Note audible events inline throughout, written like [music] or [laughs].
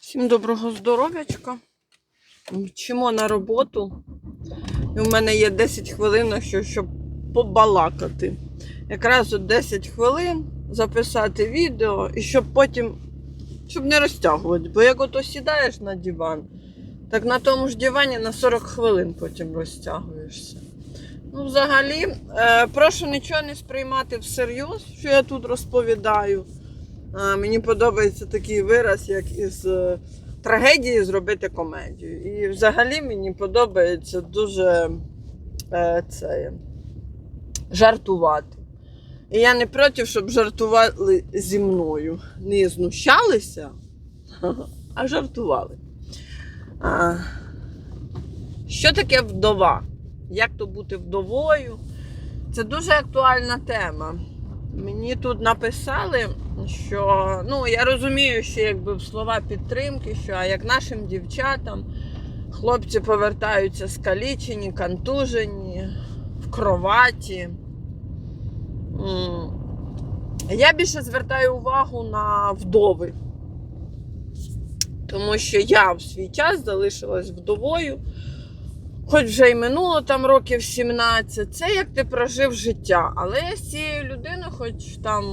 Всім доброго здоров'ячка. Вчимо на роботу. І у мене є 10 хвилин, щоб побалакати. Якраз от 10 хвилин записати відео і щоб потім, щоб не розтягувати. Бо як ото сідаєш на диван, так на тому ж дивані на 40 хвилин потім розтягуєшся. Ну, взагалі, е, прошу нічого не сприймати всерйоз, що я тут розповідаю. Мені подобається такий вираз, як із е, трагедії зробити комедію. І взагалі мені подобається дуже е, це, жартувати. І я не проти, щоб жартували зі мною. Не знущалися, [laughs] а жартували. А, що таке вдова? Як то бути вдовою? Це дуже актуальна тема. Мені тут написали, що ну я розумію, що якби слова підтримки, що а як нашим дівчатам хлопці повертаються скалічені, контужені, в кроваті. Я більше звертаю увагу на вдови. Тому що я в свій час залишилась вдовою, хоч вже й минуло там років 17. Це як ти прожив життя. Але я з цією людиною, хоч там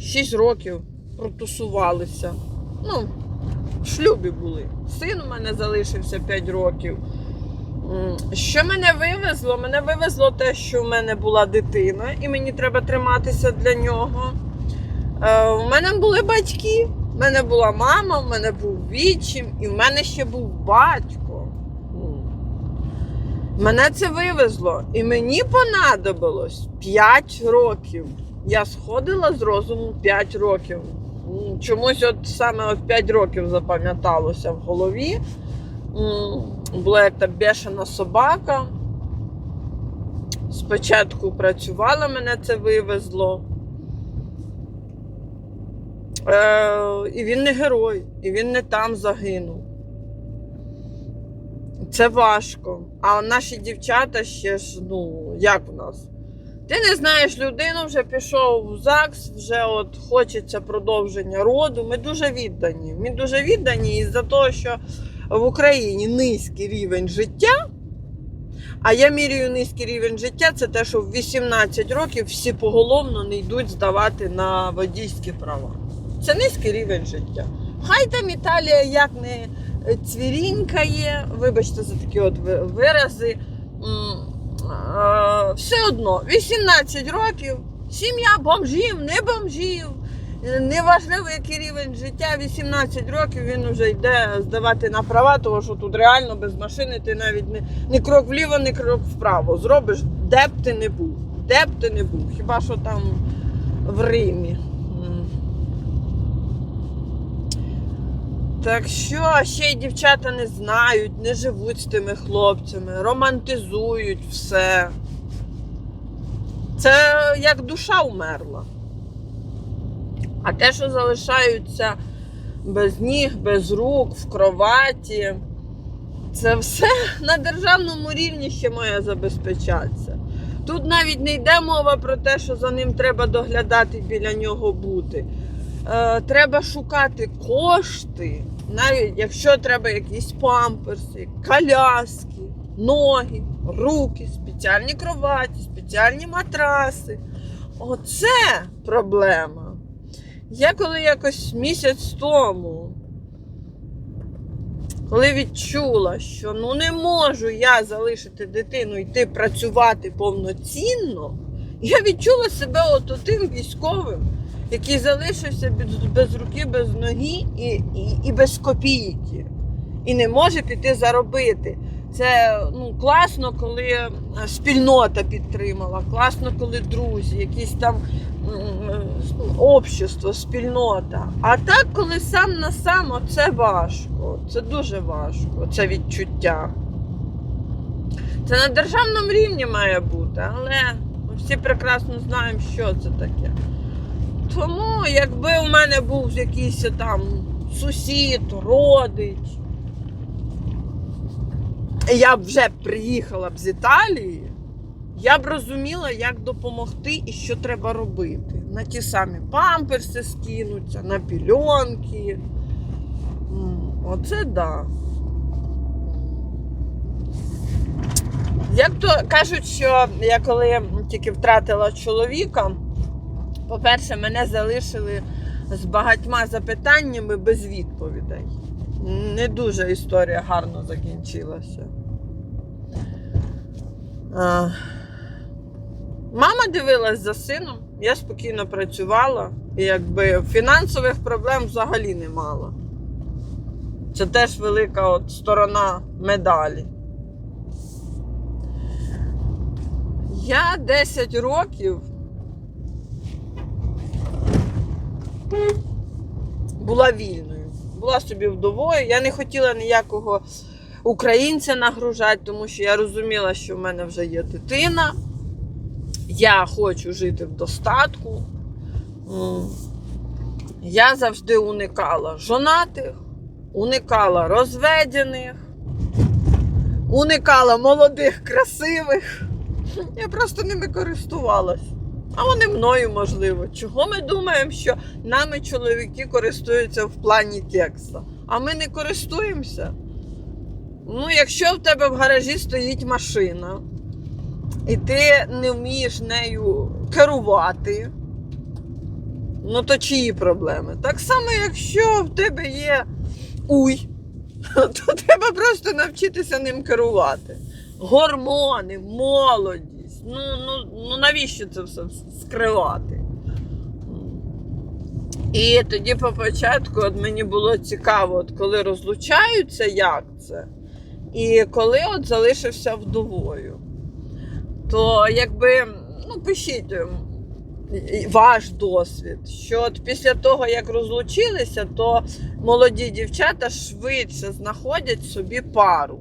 6 років протусувалися. Ну, в шлюбі були. Син у мене залишився 5 років. Що мене вивезло? Мене вивезло те, що в мене була дитина, і мені треба триматися для нього. Е, У мене були батьки. У мене була мама, в мене був вічим, і в мене ще був батько. Мене це вивезло. І мені понадобилось 5 років. Я сходила з розуму 5 років. Чомусь от саме от 5 років запам'яталося в голові. Була як та бешена собака. Спочатку працювала, мене це вивезло. Е, і він не герой, і він не там загинув. Це важко. А наші дівчата ще ж, ну, як в нас? Ти не знаєш людину, вже пішов в ЗАГС, вже от хочеться продовження роду. Ми дуже віддані. Ми дуже віддані із-за того, що в Україні низький рівень життя. А я міряю низький рівень життя, це те, що в 18 років всі поголовно не йдуть здавати на водійські права. Це низький рівень життя. Хай там Італія як не цвірінькає, вибачте за такі от вирази. Все одно, 18 років, сім'я бомжів, не бомжів. Неважливо, який рівень життя, 18 років він вже йде здавати на права, тому що тут реально без машини ти навіть не, не крок вліво, не крок вправо. Зробиш, де б ти не був. Де б ти не був. Хіба що там в Римі. Так що ще й дівчата не знають, не живуть з тими хлопцями, романтизують все. Це як душа умерла. А те, що залишаються без ніг, без рук, в кроваті, це все [laughs] на державному рівні ще має забезпечатися. Тут навіть не йде мова про те, що за ним треба доглядати біля нього бути. Е, треба шукати кошти, навіть якщо треба якісь памперси, коляски, ноги, руки, спеціальні кроваті, спеціальні матраси. Оце проблема. Я коли якось місяць тому, коли відчула, що ну не можу я залишити дитину йти працювати повноцінно, я відчула себе от тим військовим, який залишився без, руки, без ноги і, і, і без копійки. І не може піти заробити. Це ну, класно, коли е, спільнота підтримала, класно, коли друзі, якісь там общество, спільнота. А так, коли сам на сам, це важко. Це дуже важко, це відчуття. Це на державному рівні має бути, але ми всі прекрасно знаємо, що це таке. Тому, якби у мене був якийсь там сусід, родич, я б вже приїхала б з Італії, я б розуміла, як допомогти і що треба робити. На ті самі памперси скинуться, на пільонки. Оце да. Як то кажуть, що я коли тільки втратила чоловіка, по-перше, мене залишили з багатьма запитаннями без відповідей. Не дуже історія гарно закінчилася. А, Мама дивилась за сином, я спокійно працювала, і якби фінансових проблем взагалі не мала. Це теж велика от сторона медалі. Я 10 років була вільною, була собі вдовою. Я не хотіла ніякого українця нагружати, тому що я розуміла, що в мене вже є дитина. Я хочу жити в достатку. Я завжди уникала жонатих, уникала розведених, уникала молодих, красивих. Я просто ними користувалась. А вони мною, можливо. Чого ми думаємо, що нами чоловіки користуються в плані текста? А ми не користуємося. Ну, якщо в тебе в гаражі стоїть машина, і ти не вмієш нею керувати, ну то чиї проблеми? Так само, якщо в тебе є уй, [laughs] то треба просто навчитися ним керувати. Гормони, молодість. Ну, ну, ну навіщо це все скривати? І тоді по початку от мені було цікаво, от коли розлучаються, як це, і коли от залишився вдовою. То якби, ну, пишіть ем, ваш досвід, що от після того, як розлучилися, то молоді дівчата швидше знаходять собі пару.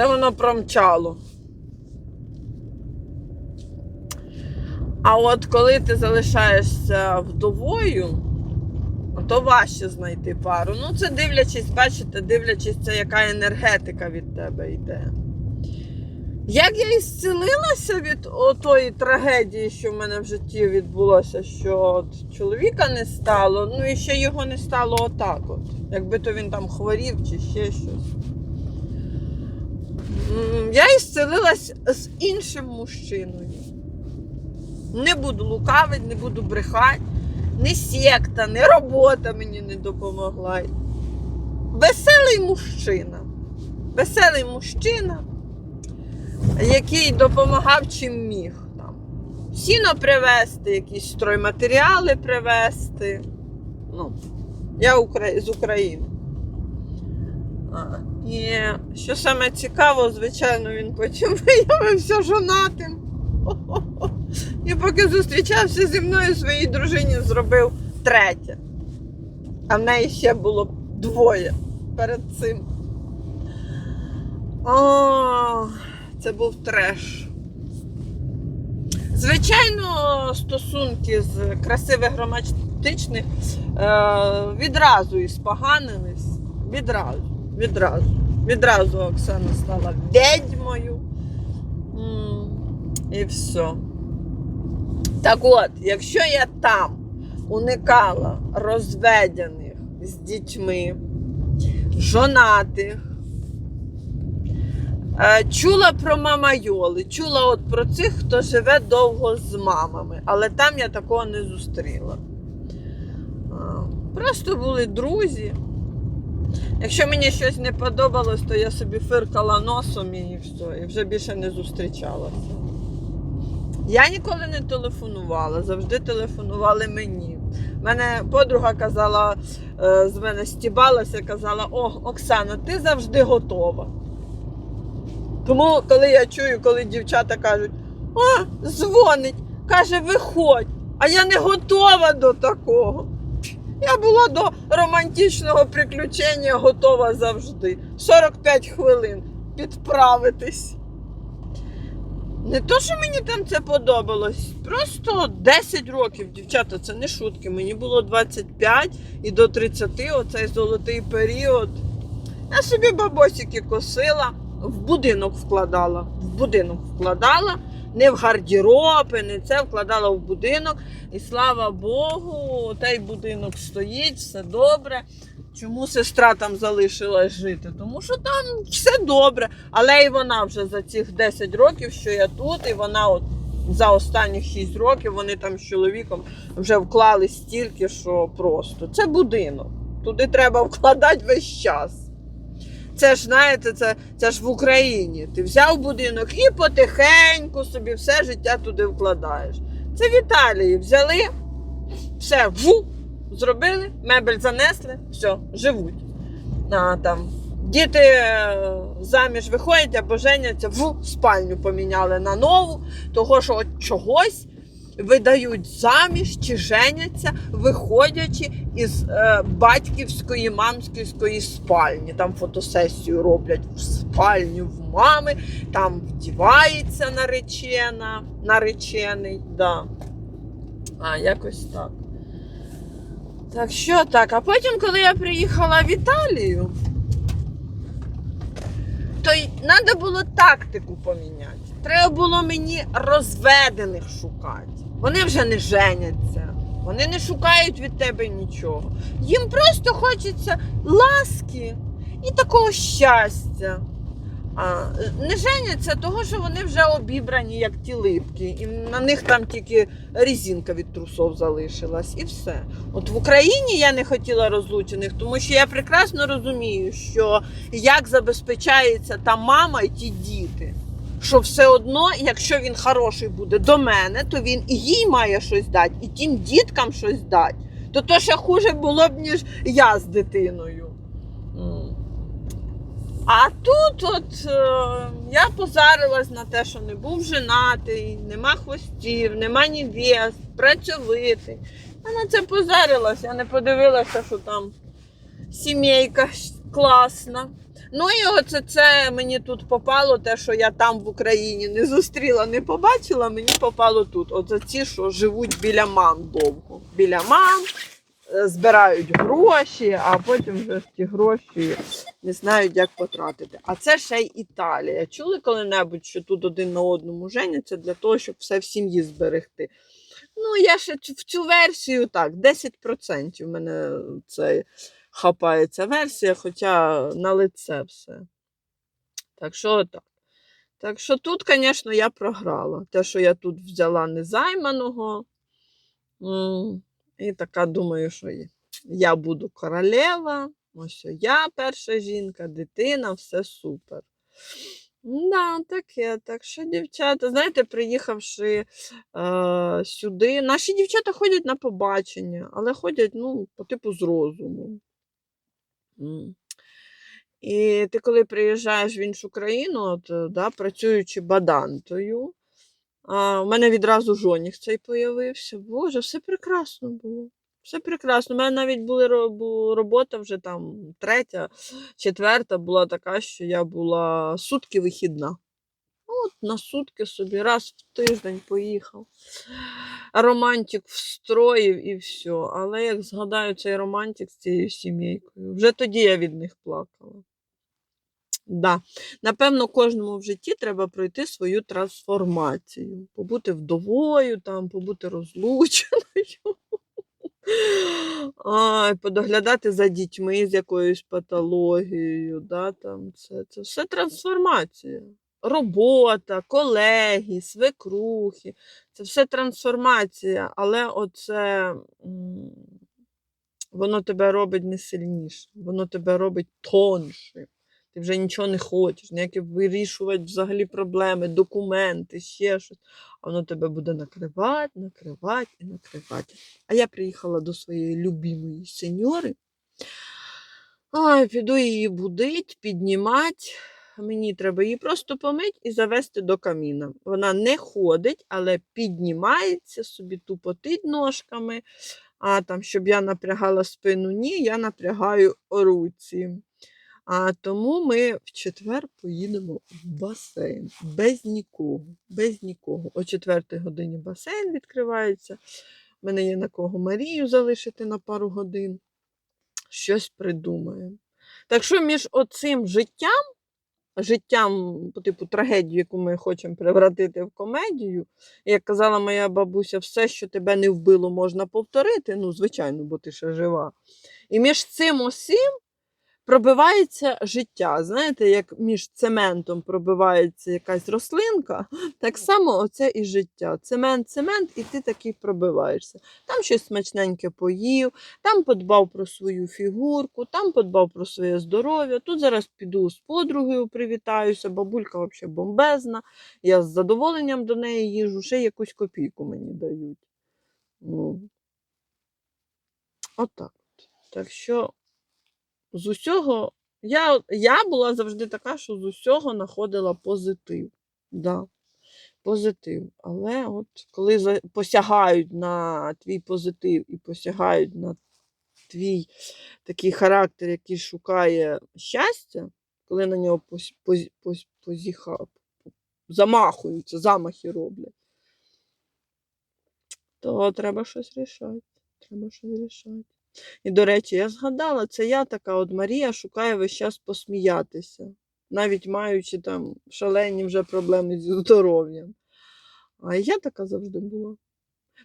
Це воно промчало. А от коли ти залишаєшся вдовою, то важче знайти пару. Ну, це дивлячись, бачите, дивлячись, це яка енергетика від тебе йде. Як я ісцілилася від отої трагедії, що в мене в житті відбулося, що от чоловіка не стало, ну і ще його не стало отак от. Якби то він там хворів чи ще щось. Я ісцелилась з іншим мужчиною. Не буду лукавити, не буду брехати. Ні секта, ні робота мені не допомогла. Веселий мужчина. Веселий мужчина, який допомагав чим міг. Там. Сіно привезти, якісь стройматеріали привезти. Ну, я з України. І що саме цікаво, звичайно, він потім виявився жонатим. [laughs] І поки зустрічався зі мною, своїй дружині зробив третє. А в неї ще було двоє перед цим. О, це був треш. Звичайно, стосунки з красивих романтичних е, відразу і споганились. Відразу, відразу. Відразу Оксана стала відьмою. М, І все. Так от, якщо я там уникала розведених з дітьми, жонатих, е, чула про мамайоли, чула от про цих, хто живе довго з мамами, але там я такого не зустріла. Просто були друзі. Якщо мені щось не подобалось, то я собі фиркала носом і все, і вже більше не зустрічалася. Я ніколи не телефонувала, завжди телефонували мені. Мене подруга казала, е, з мене стібалася, казала: О, Оксана, ти завжди готова. Тому, коли я чую, коли дівчата кажуть, о, дзвонить, каже, виходь, а я не готова до такого. Я була до романтичного приключення готова завжди. 45 хвилин підправитись. Не то, що мені там це подобалось, просто 10 років, дівчата, це не шутки. Мені було 25 і до 30 оцей золотий період. Я собі бабосики косила, в будинок вкладала. В будинок вкладала, не в гардероби, не це вкладала в будинок. І слава Богу, той будинок стоїть, все добре. Чому сестра там залишилась жити? Тому що там все добре. Але і вона вже за цих 10 років, що я тут, і вона от за останні 6 років вони там з чоловіком вже вклали стільки, що просто. Це будинок. Туди треба вкладати весь час. Це ж, знаєте, це, це ж в Україні. Ти взяв будинок і потихеньку собі все життя туди вкладаєш. Це в Італії взяли, все, ву, зробили, мебель занесли, все, живуть. А, там, діти е, заміж виходять або женяться, в спальню поміняли на нову, того що от чогось видають заміж чи женяться, виходячи із е, батьківської мамської спальні. Там фотосесію роблять в спальню в мами, там вдівається наречена, наречений. Да. А, якось так. Так що так. А потім, коли я приїхала в Італію, то треба було тактику поміняти. Треба було мені розведених шукати. Вони вже не женяться, вони не шукають від тебе нічого. Їм просто хочеться ласки і такого щастя. А, не женяться, того, що вони вже обібрані, як ті липки, і на них там тільки резинка від трусов залишилась, і все. От в Україні я не хотіла розлучених, тому що я прекрасно розумію, що як забезпечається та мама і ті діти. Що все одно, якщо він хороший буде до мене, то він і їй має щось дати, і тим діткам щось дати. То то ще хуже було б, ніж я з дитиною. А тут от е, я позарилась на те, що не був женатий, нема хвостів, нема невест, працьовитий. Я на це позарилась, я не подивилася, що там сімейка класна. Ну і оце це мені тут попало, те, що я там в Україні не зустріла, не побачила, мені попало тут. Оце ті, що живуть біля мам довго. Біля мам е, збирають гроші, а потім вже ті гроші не знають, як потратити. А це ще й Італія. Чули коли-небудь, що тут один на одному женяться для того, щоб все в сім'ї зберегти? Ну, я ще в цю версію так, 10% в мене це хапається версія, хоча на лице все. Так що так. Так що тут, звісно, я програла. Те, що я тут взяла незайманого. І така думаю, що я буду королева, ось я перша жінка, дитина, все супер. Да, таке. Так що, дівчата, знаєте, приїхавши е, сюди, наші дівчата ходять на побачення, але ходять ну, по типу з розумом. І ти, коли приїжджаєш в іншу країну, от, е, да, працюючи бадантою, а, у мене відразу жоніх цей появився. Боже, все прекрасно було. Все прекрасно. У мене навіть були робота вже там третя, четверта була така, що я була сутки вихідна. От на сутки собі раз в тиждень поїхав. Романтик встроїв і все. Але як згадаю цей романтик з цією сімейкою, вже тоді я від них плакала. Да. Напевно, кожному в житті треба пройти свою трансформацію. Побути вдовою, там, побути розлученою. Ай, подоглядати за дітьми з якоюсь патологією. Да, там, це, це все трансформація. Робота, колеги, свекрухи. Це все трансформація, але оце воно тебе робить не сильніше, воно тебе робить тоншим. Ти вже нічого не хочеш, ніякі вирішувати взагалі проблеми, документи, ще щось. А воно тебе буде накривати, накривати і накривати. А я приїхала до своєї любимої сеньори. Ой, піду її будить, піднімати. Мені треба її просто помити і завести до каміна. Вона не ходить, але піднімається, собі тупотить ножками. А там, щоб я напрягала спину, ні, я напрягаю руці. А тому ми в четвер поїдемо в басейн без нікого. Без нікого. О 4 годині басейн відкривається. У мене є на кого Марію залишити на пару годин. Щось придумаємо. Так що між оцим життям, життям, по типу трагедію, яку ми хочемо превратити в комедію, як казала моя бабуся, все, що тебе не вбило, можна повторити. Ну, звичайно, бо ти ще жива. І між цим усім пробивається життя. Знаєте, як між цементом пробивається якась рослинка, так само оце і життя. Цемент, цемент, і ти такий пробиваєшся. Там щось смачненьке поїв, там подбав про свою фігурку, там подбав про своє здоров'я. Тут зараз піду з подругою привітаюся, бабулька взагалі бомбезна. Я з задоволенням до неї їжу, ще якусь копійку мені дають. Ну, отак. От. Так що з усього. Я, я була завжди така, що з усього знаходила позитив. Да, позитив. Але от коли посягають на твій позитив і посягають на твій такий характер, який шукає щастя, коли на нього пос, поз, поз, позіха, замахуються, замахи роблять, то треба щось рішати. Треба щось рішати. І, до речі, я згадала, це я така от Марія шукає весь час посміятися, навіть маючи там шалені вже проблеми зі здоров'ям. А я така завжди була.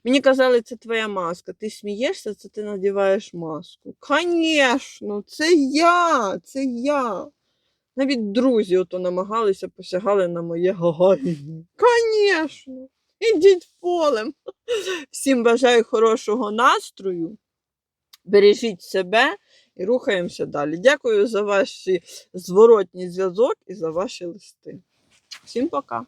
Мені казали, це твоя маска. Ти смієшся, це ти надіваєш маску. Звісно, це я, це я. Навіть друзі ото намагалися, посягали на моє гагай. Звісно, ідіть полем. Всім бажаю хорошого настрою. Бережіть себе і рухаємося далі. Дякую за ваш зворотній зв'язок і за ваші листи. Всім пока!